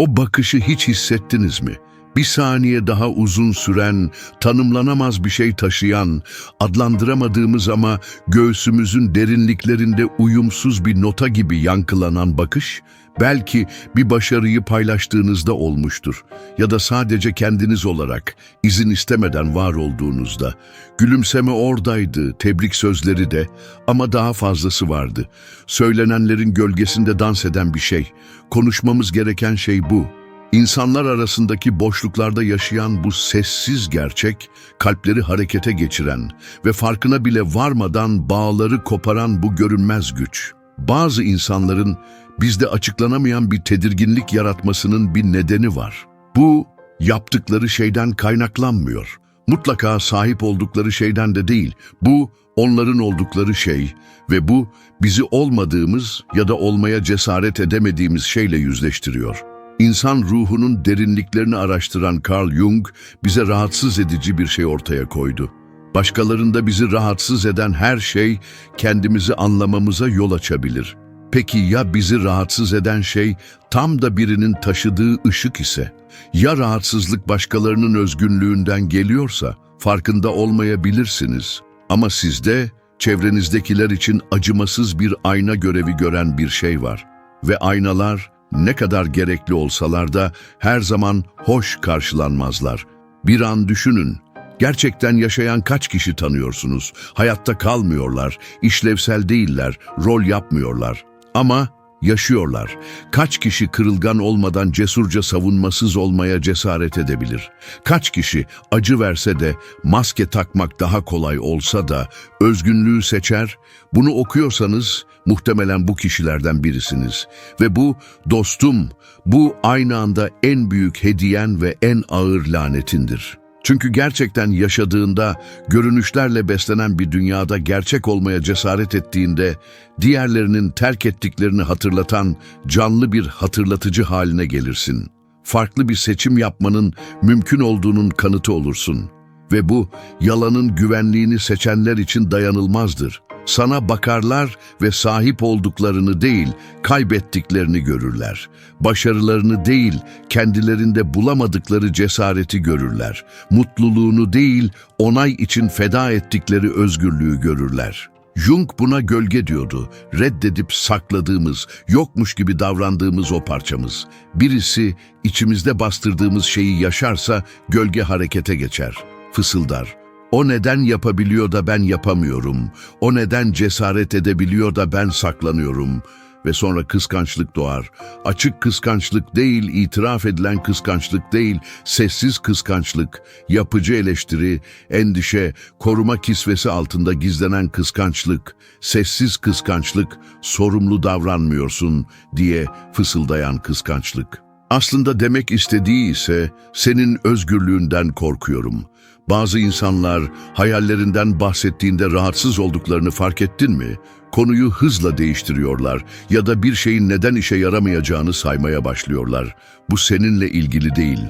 O bakışı hiç hissettiniz mi? Bir saniye daha uzun süren, tanımlanamaz bir şey taşıyan, adlandıramadığımız ama göğsümüzün derinliklerinde uyumsuz bir nota gibi yankılanan bakış, belki bir başarıyı paylaştığınızda olmuştur ya da sadece kendiniz olarak, izin istemeden var olduğunuzda. Gülümseme oradaydı, tebrik sözleri de ama daha fazlası vardı. Söylenenlerin gölgesinde dans eden bir şey. Konuşmamız gereken şey bu. İnsanlar arasındaki boşluklarda yaşayan bu sessiz gerçek, kalpleri harekete geçiren ve farkına bile varmadan bağları koparan bu görünmez güç. Bazı insanların bizde açıklanamayan bir tedirginlik yaratmasının bir nedeni var. Bu, yaptıkları şeyden kaynaklanmıyor. Mutlaka sahip oldukları şeyden de değil. Bu, onların oldukları şey ve bu, bizi olmadığımız ya da olmaya cesaret edemediğimiz şeyle yüzleştiriyor. İnsan ruhunun derinliklerini araştıran Carl Jung bize rahatsız edici bir şey ortaya koydu. Başkalarında bizi rahatsız eden her şey kendimizi anlamamıza yol açabilir. Peki ya bizi rahatsız eden şey tam da birinin taşıdığı ışık ise? Ya rahatsızlık başkalarının özgünlüğünden geliyorsa farkında olmayabilirsiniz. Ama sizde çevrenizdekiler için acımasız bir ayna görevi gören bir şey var. Ve aynalar ne kadar gerekli olsalar da her zaman hoş karşılanmazlar. Bir an düşünün, gerçekten yaşayan kaç kişi tanıyorsunuz? Hayatta kalmıyorlar, işlevsel değiller, rol yapmıyorlar. Ama yaşıyorlar. Kaç kişi kırılgan olmadan cesurca savunmasız olmaya cesaret edebilir? Kaç kişi acı verse de maske takmak daha kolay olsa da özgünlüğü seçer? Bunu okuyorsanız muhtemelen bu kişilerden birisiniz. Ve bu dostum, bu aynı anda en büyük hediyen ve en ağır lanetindir. Çünkü gerçekten yaşadığında, görünüşlerle beslenen bir dünyada gerçek olmaya cesaret ettiğinde, diğerlerinin terk ettiklerini hatırlatan canlı bir hatırlatıcı haline gelirsin. Farklı bir seçim yapmanın mümkün olduğunun kanıtı olursun. Ve bu, yalanın güvenliğini seçenler için dayanılmazdır. Sana bakarlar ve sahip olduklarını değil, kaybettiklerini görürler. Başarılarını değil, kendilerinde bulamadıkları cesareti görürler. Mutluluğunu değil, onay için feda ettikleri özgürlüğü görürler. Jung buna gölge diyordu. Reddedip sakladığımız, yokmuş gibi davrandığımız o parçamız. Birisi içimizde bastırdığımız şeyi yaşarsa gölge harekete geçer. Fısıldar. O neden yapabiliyor da ben yapamıyorum? O neden cesaret edebiliyor da ben saklanıyorum? Ve sonra kıskançlık doğar. Açık kıskançlık değil, itiraf edilen kıskançlık değil, sessiz kıskançlık, yapıcı eleştiri, endişe, koruma kisvesi altında gizlenen kıskançlık, sessiz kıskançlık, sorumlu davranmıyorsun diye fısıldayan kıskançlık. Aslında demek istediği ise senin özgürlüğünden korkuyorum. Bazı insanlar hayallerinden bahsettiğinde rahatsız olduklarını fark ettin mi? Konuyu hızla değiştiriyorlar ya da bir şeyin neden işe yaramayacağını saymaya başlıyorlar. Bu seninle ilgili değil.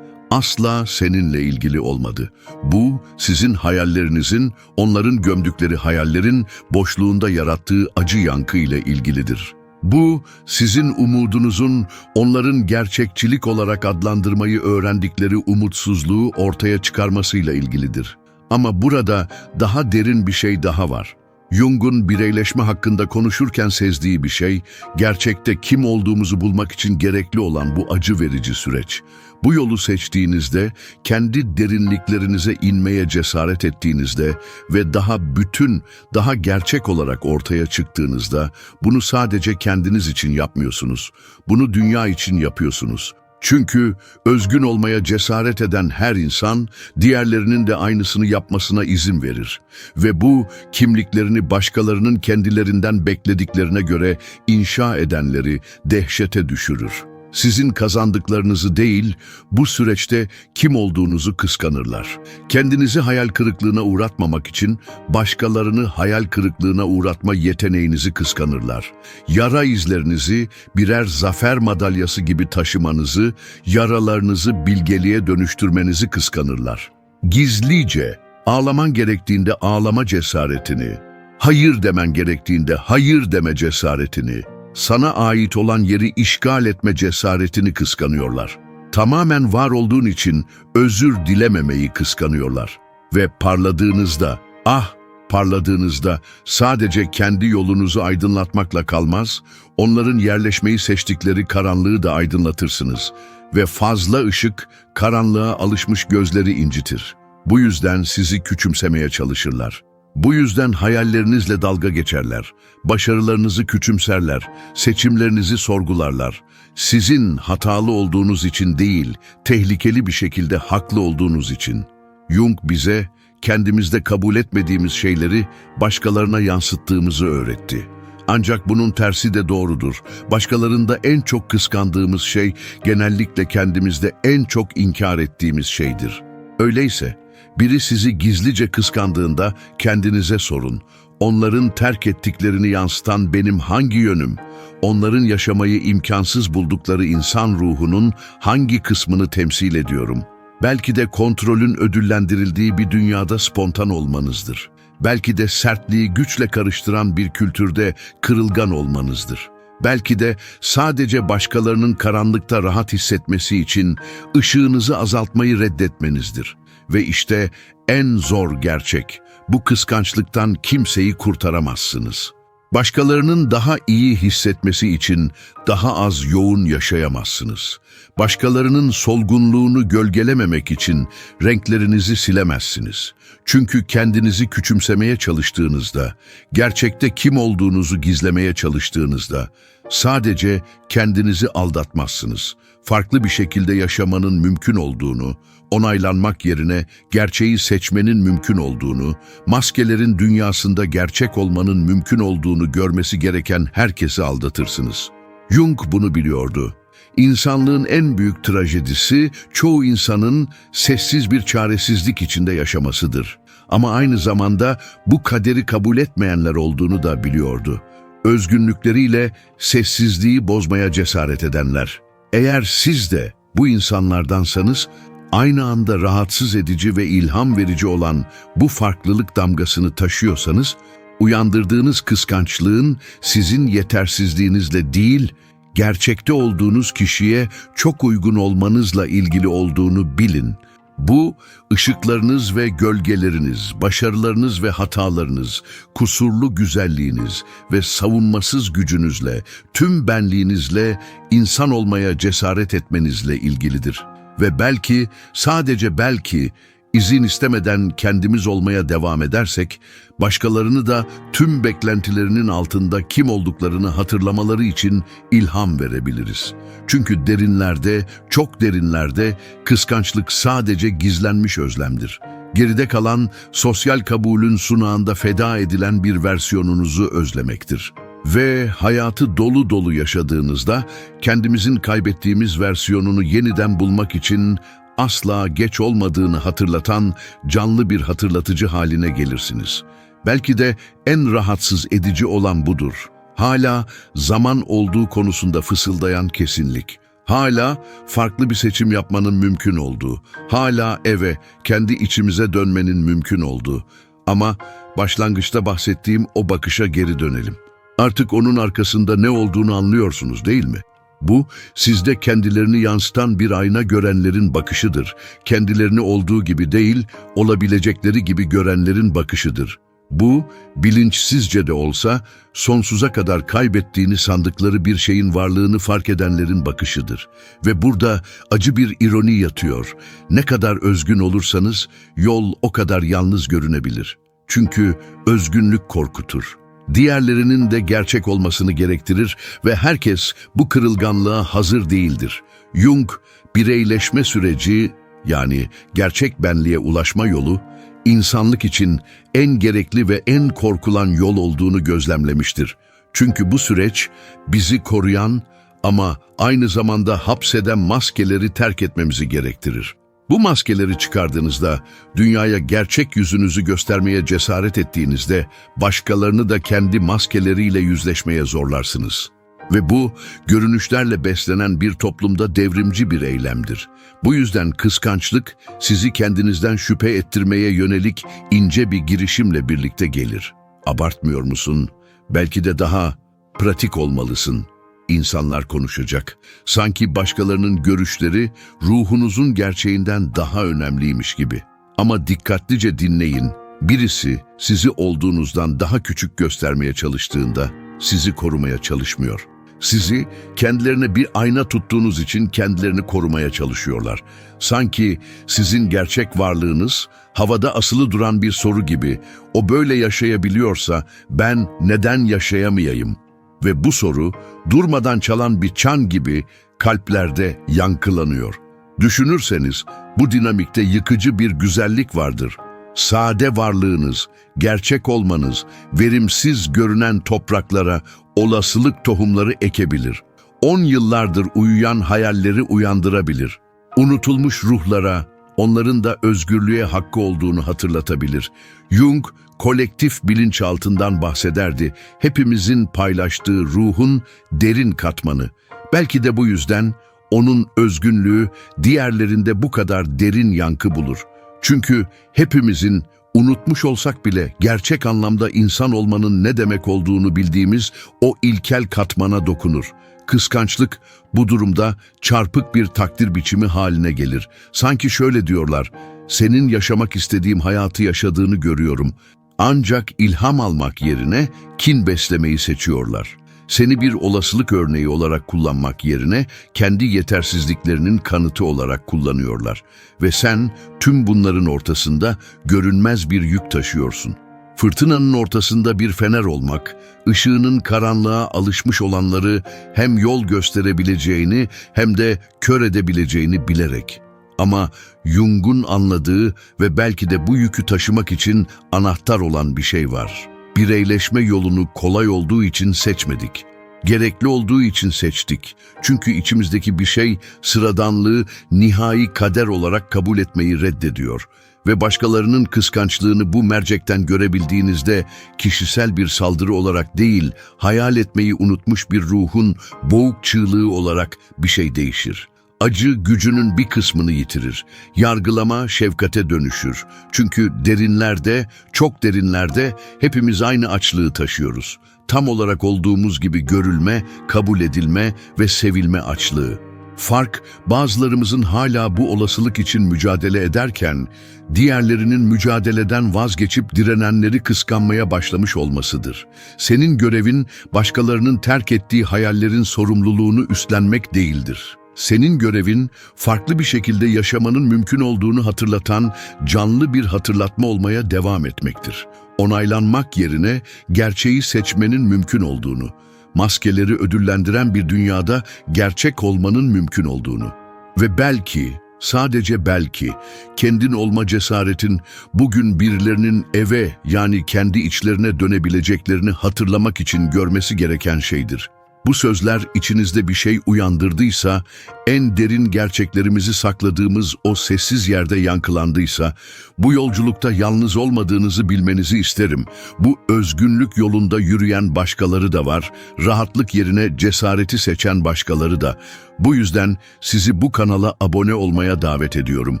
Asla seninle ilgili olmadı. Bu sizin hayallerinizin, onların gömdükleri hayallerin boşluğunda yarattığı acı yankı ile ilgilidir. Bu, sizin umudunuzun onların gerçekçilik olarak adlandırmayı öğrendikleri umutsuzluğu ortaya çıkarmasıyla ilgilidir. Ama burada daha derin bir şey daha var. Jung'un bireyleşme hakkında konuşurken sezdiği bir şey, gerçekte kim olduğumuzu bulmak için gerekli olan bu acı verici süreç. Bu yolu seçtiğinizde, kendi derinliklerinize inmeye cesaret ettiğinizde ve daha bütün, daha gerçek olarak ortaya çıktığınızda, bunu sadece kendiniz için yapmıyorsunuz. Bunu dünya için yapıyorsunuz. Çünkü özgün olmaya cesaret eden her insan diğerlerinin de aynısını yapmasına izin verir ve bu kimliklerini başkalarının kendilerinden beklediklerine göre inşa edenleri dehşete düşürür. Sizin kazandıklarınızı değil, bu süreçte kim olduğunuzu kıskanırlar. Kendinizi hayal kırıklığına uğratmamak için başkalarını hayal kırıklığına uğratma yeteneğinizi kıskanırlar. Yara izlerinizi birer zafer madalyası gibi taşımanızı, yaralarınızı bilgeliğe dönüştürmenizi kıskanırlar. Gizlice, ağlaman gerektiğinde ağlama cesaretini, hayır demen gerektiğinde hayır deme cesaretini, sana ait olan yeri işgal etme cesaretini kıskanıyorlar. Tamamen var olduğun için özür dilememeyi kıskanıyorlar. Ve parladığınızda, ah parladığınızda sadece kendi yolunuzu aydınlatmakla kalmaz, onların yerleşmeyi seçtikleri karanlığı da aydınlatırsınız. Ve fazla ışık karanlığa alışmış gözleri incitir. Bu yüzden sizi küçümsemeye çalışırlar. Bu yüzden hayallerinizle dalga geçerler, başarılarınızı küçümserler, seçimlerinizi sorgularlar. Sizin hatalı olduğunuz için değil, tehlikeli bir şekilde haklı olduğunuz için. Jung bize kendimizde kabul etmediğimiz şeyleri başkalarına yansıttığımızı öğretti. Ancak bunun tersi de doğrudur. Başkalarında en çok kıskandığımız şey genellikle kendimizde en çok inkar ettiğimiz şeydir. Öyleyse biri sizi gizlice kıskandığında kendinize sorun. Onların terk ettiklerini yansıtan benim hangi yönüm? Onların yaşamayı imkansız buldukları insan ruhunun hangi kısmını temsil ediyorum? Belki de kontrolün ödüllendirildiği bir dünyada spontan olmanızdır. Belki de sertliği güçle karıştıran bir kültürde kırılgan olmanızdır. Belki de sadece başkalarının karanlıkta rahat hissetmesi için ışığınızı azaltmayı reddetmenizdir. Ve işte en zor gerçek, bu kıskançlıktan kimseyi kurtaramazsınız. Başkalarının daha iyi hissetmesi için daha az yoğun yaşayamazsınız. Başkalarının solgunluğunu gölgelememek için renklerinizi silemezsiniz. Çünkü kendinizi küçümsemeye çalıştığınızda, gerçekte kim olduğunuzu gizlemeye çalıştığınızda, sadece kendinizi aldatmazsınız. Farklı bir şekilde yaşamanın mümkün olduğunu, onaylanmak yerine gerçeği seçmenin mümkün olduğunu, maskelerin dünyasında gerçek olmanın mümkün olduğunu görmesi gereken herkesi aldatırsınız. Jung bunu biliyordu. İnsanlığın en büyük trajedisi çoğu insanın sessiz bir çaresizlik içinde yaşamasıdır. Ama aynı zamanda bu kaderi kabul etmeyenler olduğunu da biliyordu. Özgünlükleriyle sessizliği bozmaya cesaret edenler. Eğer siz de bu insanlardansanız aynı anda rahatsız edici ve ilham verici olan bu farklılık damgasını taşıyorsanız, uyandırdığınız kıskançlığın sizin yetersizliğinizle değil, gerçekte olduğunuz kişiye çok uygun olmanızla ilgili olduğunu bilin. Bu, ışıklarınız ve gölgeleriniz, başarılarınız ve hatalarınız, kusurlu güzelliğiniz ve savunmasız gücünüzle, tüm benliğinizle insan olmaya cesaret etmenizle ilgilidir.'' Ve belki, sadece belki izin istemeden kendimiz olmaya devam edersek, başkalarını da tüm beklentilerinin altında kim olduklarını hatırlamaları için ilham verebiliriz. Çünkü derinlerde, çok derinlerde kıskançlık sadece gizlenmiş özlemdir. Geride kalan sosyal kabulün sunağında feda edilen bir versiyonunuzu özlemektir. Ve hayatı dolu dolu yaşadığınızda kendimizin kaybettiğimiz versiyonunu yeniden bulmak için asla geç olmadığını hatırlatan canlı bir hatırlatıcı haline gelirsiniz. Belki de en rahatsız edici olan budur. Hala zaman olduğu konusunda fısıldayan kesinlik. Hala farklı bir seçim yapmanın mümkün olduğu. Hala eve, kendi içimize dönmenin mümkün olduğu. Ama başlangıçta bahsettiğim o bakışa geri dönelim. Artık onun arkasında ne olduğunu anlıyorsunuz değil mi? Bu, sizde kendilerini yansıtan bir ayna görenlerin bakışıdır. Kendilerini olduğu gibi değil, olabilecekleri gibi görenlerin bakışıdır. Bu, bilinçsizce de olsa, sonsuza kadar kaybettiğini sandıkları bir şeyin varlığını fark edenlerin bakışıdır. Ve burada acı bir ironi yatıyor. Ne kadar özgün olursanız, yol o kadar yalnız görünebilir. Çünkü özgünlük korkutur diğerlerinin de gerçek olmasını gerektirir ve herkes bu kırılganlığa hazır değildir. Jung, bireyleşme süreci yani gerçek benliğe ulaşma yolu, insanlık için en gerekli ve en korkulan yol olduğunu gözlemlemiştir. Çünkü bu süreç bizi koruyan ama aynı zamanda hapseden maskeleri terk etmemizi gerektirir. Bu maskeleri çıkardığınızda, dünyaya gerçek yüzünüzü göstermeye cesaret ettiğinizde, başkalarını da kendi maskeleriyle yüzleşmeye zorlarsınız. Ve bu, görünüşlerle beslenen bir toplumda devrimci bir eylemdir. Bu yüzden kıskançlık, sizi kendinizden şüphe ettirmeye yönelik ince bir girişimle birlikte gelir. Abartmıyor musun? Belki de daha pratik olmalısın.'' İnsanlar konuşacak. Sanki başkalarının görüşleri ruhunuzun gerçeğinden daha önemliymiş gibi. Ama dikkatlice dinleyin. Birisi sizi olduğunuzdan daha küçük göstermeye çalıştığında sizi korumaya çalışmıyor. Sizi kendilerine bir ayna tuttuğunuz için kendilerini korumaya çalışıyorlar. Sanki sizin gerçek varlığınız havada asılı duran bir soru gibi. O böyle yaşayabiliyorsa ben neden yaşayamayayım? Ve bu soru durmadan çalan bir çan gibi kalplerde yankılanıyor. Düşünürseniz bu dinamikte yıkıcı bir güzellik vardır. Sade varlığınız, gerçek olmanız, verimsiz görünen topraklara olasılık tohumları ekebilir. On yıllardır uyuyan hayalleri uyandırabilir. Unutulmuş ruhlara, onların da özgürlüğe hakkı olduğunu hatırlatabilir. Jung, kolektif bilinçaltından bahsederdi. Hepimizin paylaştığı ruhun derin katmanı. Belki de bu yüzden onun özgünlüğü diğerlerinde bu kadar derin yankı bulur. Çünkü hepimizin unutmuş olsak bile gerçek anlamda insan olmanın ne demek olduğunu bildiğimiz o ilkel katmana dokunur. Kıskançlık bu durumda çarpık bir takdir biçimi haline gelir. Sanki şöyle diyorlar, senin yaşamak istediğim hayatı yaşadığını görüyorum. Ancak ilham almak yerine kin beslemeyi seçiyorlar. Seni bir olasılık örneği olarak kullanmak yerine kendi yetersizliklerinin kanıtı olarak kullanıyorlar. Ve sen tüm bunların ortasında görünmez bir yük taşıyorsun. Fırtınanın ortasında bir fener olmak, ışığının karanlığa alışmış olanları hem yol gösterebileceğini hem de kör edebileceğini bilerek. Ama Jung'un anladığı ve belki de bu yükü taşımak için anahtar olan bir şey var. Bireyleşme yolunu kolay olduğu için seçmedik. Gerekli olduğu için seçtik. Çünkü içimizdeki bir şey sıradanlığı nihai kader olarak kabul etmeyi reddediyor. Ve başkalarının kıskançlığını bu mercekten görebildiğinizde kişisel bir saldırı olarak değil, hayal etmeyi unutmuş bir ruhun boğuk çığlığı olarak bir şey değişir. Acı gücünün bir kısmını yitirir. Yargılama şefkate dönüşür. Çünkü derinlerde, çok derinlerde hepimiz aynı açlığı taşıyoruz. Tam olarak olduğumuz gibi görülme, kabul edilme ve sevilme açlığı. Fark, bazılarımızın hala bu olasılık için mücadele ederken, diğerlerinin mücadeleden vazgeçip direnenleri kıskanmaya başlamış olmasıdır. Senin görevin, başkalarının terk ettiği hayallerin sorumluluğunu üstlenmek değildir. Senin görevin farklı bir şekilde yaşamanın mümkün olduğunu hatırlatan canlı bir hatırlatma olmaya devam etmektir. Onaylanmak yerine gerçeği seçmenin mümkün olduğunu, maskeleri ödüllendiren bir dünyada gerçek olmanın mümkün olduğunu ve belki Sadece belki kendin olma cesaretin bugün birilerinin eve yani kendi içlerine dönebileceklerini hatırlamak için görmesi gereken şeydir. Bu sözler içinizde bir şey uyandırdıysa, en derin gerçeklerimizi sakladığımız o sessiz yerde yankılandıysa, bu yolculukta yalnız olmadığınızı bilmenizi isterim. Bu özgünlük yolunda yürüyen başkaları da var, rahatlık yerine cesareti seçen başkaları da. Bu yüzden sizi bu kanala abone olmaya davet ediyorum.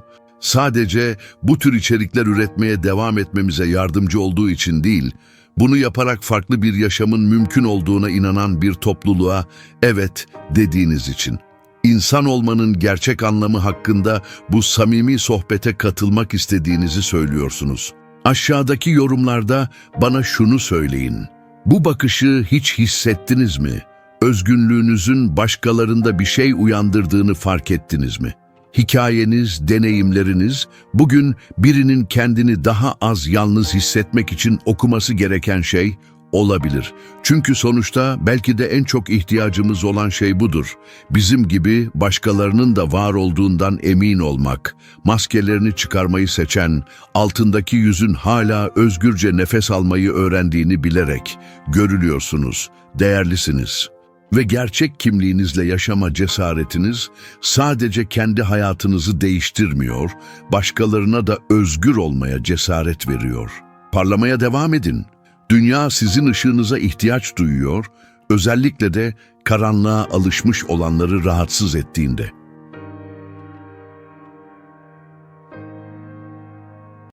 Sadece bu tür içerikler üretmeye devam etmemize yardımcı olduğu için değil, bunu yaparak farklı bir yaşamın mümkün olduğuna inanan bir topluluğa evet dediğiniz için. İnsan olmanın gerçek anlamı hakkında bu samimi sohbete katılmak istediğinizi söylüyorsunuz. Aşağıdaki yorumlarda bana şunu söyleyin. Bu bakışı hiç hissettiniz mi? Özgünlüğünüzün başkalarında bir şey uyandırdığını fark ettiniz mi? Hikayeniz, deneyimleriniz bugün birinin kendini daha az yalnız hissetmek için okuması gereken şey olabilir. Çünkü sonuçta belki de en çok ihtiyacımız olan şey budur. Bizim gibi başkalarının da var olduğundan emin olmak, maskelerini çıkarmayı seçen, altındaki yüzün hala özgürce nefes almayı öğrendiğini bilerek görülüyorsunuz, değerlisiniz.'' Ve gerçek kimliğinizle yaşama cesaretiniz sadece kendi hayatınızı değiştirmiyor, başkalarına da özgür olmaya cesaret veriyor. Parlamaya devam edin. Dünya sizin ışığınıza ihtiyaç duyuyor, özellikle de karanlığa alışmış olanları rahatsız ettiğinde.